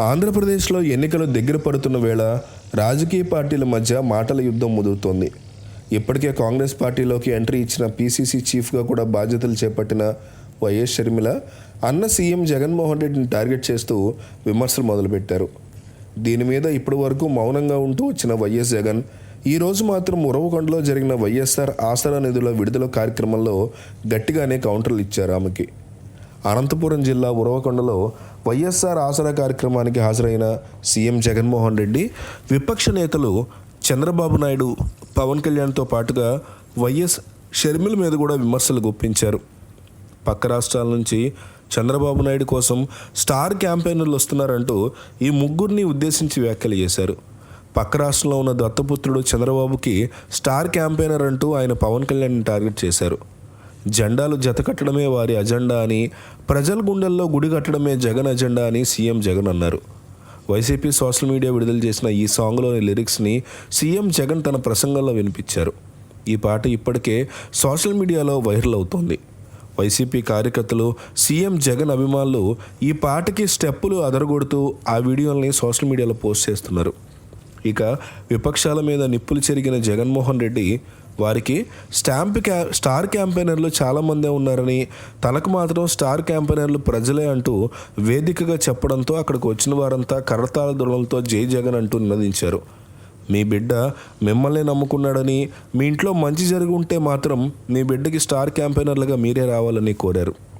ఆంధ్రప్రదేశ్లో ఎన్నికలు దగ్గర పడుతున్న వేళ రాజకీయ పార్టీల మధ్య మాటల యుద్ధం ముదురుతోంది. ఇప్పటికే కాంగ్రెస్ పార్టీలోకి ఎంట్రీ ఇచ్చిన పీసీసీ చీఫ్గా కూడా బాధ్యతలు చేపట్టిన వైఎస్ షర్మిల అన్న సీఎం జగన్మోహన్ రెడ్డిని టార్గెట్ చేస్తూ విమర్శలు మొదలుపెట్టారు. దీని మీద ఇప్పటి వరకు మౌనంగా ఉంటూ వచ్చిన వైఎస్ జగన్ ఈరోజు మాత్రం ఉరవకొండలో జరిగిన వైఎస్ఆర్ ఆసరా నిధుల విడుదల కార్యక్రమంలో గట్టిగానే కౌంటర్లు ఇచ్చారు ఆమెకి. అనంతపురం జిల్లా ఉరవకొండలో వైఎస్ఆర్ ఆసరా కార్యక్రమానికి హాజరైన సీఎం జగన్మోహన్ రెడ్డి విపక్ష నేతలు చంద్రబాబు నాయుడు పవన్ కళ్యాణ్తో పాటుగా వైఎస్ షర్మిల మీద కూడా విమర్శలు గుప్పించారు. పక్క రాష్ట్రాల నుంచి చంద్రబాబు నాయుడు కోసం స్టార్ క్యాంపెయినర్లు వస్తున్నారంటూ ఈ ముగ్గురిని ఉద్దేశించి వ్యాఖ్యలు చేశారు. పక్క రాష్ట్రంలో ఉన్న దత్తపుత్రుడు చంద్రబాబుకి స్టార్ క్యాంపెయినర్ అంటూ ఆయన పవన్ కళ్యాణ్ని టార్గెట్ చేశారు. జెండాలు జతకట్టడమే వారి అజెండా అని ప్రజల గుండెల్లో గుడి కట్టడమే జగన్ అజెండా అని సీఎం జగన్ అన్నారు. వైసీపీ సోషల్ మీడియా విడుదల చేసిన ఈ సాంగ్లోని లిరిక్స్ని సీఎం జగన్ తన ప్రసంగంలో వినిపించారు. ఈ పాట ఇప్పటికే సోషల్ మీడియాలో వైరల్ అవుతోంది. వైసీపీ కార్యకర్తలు సీఎం జగన్ అభిమానులు ఈ పాటకి స్టెప్పులు అదరగొడుతూ ఆ వీడియోల్ని సోషల్ మీడియాలో పోస్ట్ చేస్తున్నారు. ఇక విపక్షాల మీద నిప్పులు చెరిగిన జగన్మోహన్ రెడ్డి వారికి స్టాంప్ క్యా స్టార్ క్యాంపెయినర్లు చాలామందే ఉన్నారని తనకు మాత్రం స్టార్ క్యాంపెయినర్లు ప్రజలే అంటూ వేదికగా చెప్పడంతో అక్కడికి వచ్చిన వారంతా కరతాళ దురలతో జై జగన్ అంటూ నినదించారు. మీ బిడ్డ మిమ్మల్ని నమ్ముకున్నాడని మీ ఇంట్లో మంచి జరిగి ఉంటే మాత్రం మీ బిడ్డకి స్టార్ క్యాంపెయినర్లుగా మీరే రావాలని కోరారు.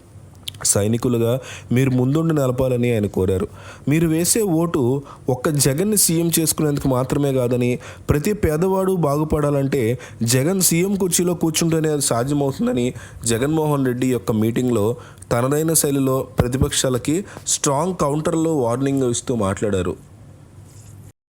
సైనికులుగా మీరు ముందుండి నలపాలని ఆయన కోరారు. మీరు వేసే ఓటు ఒక్క జగన్ని సీఎం చేసుకునేందుకు మాత్రమే కాదని ప్రతి పేదవాడు బాగుపడాలంటే జగన్ సీఎం కుర్చీలో కూర్చుంటేనే అది సాధ్యమవుతుందని జగన్మోహన్ రెడ్డి యొక్క మీటింగ్లో తనదైన శైలిలో ప్రతిపక్షాలకి స్ట్రాంగ్ కౌంటర్లో వార్నింగ్ ఇస్తూ మాట్లాడారు.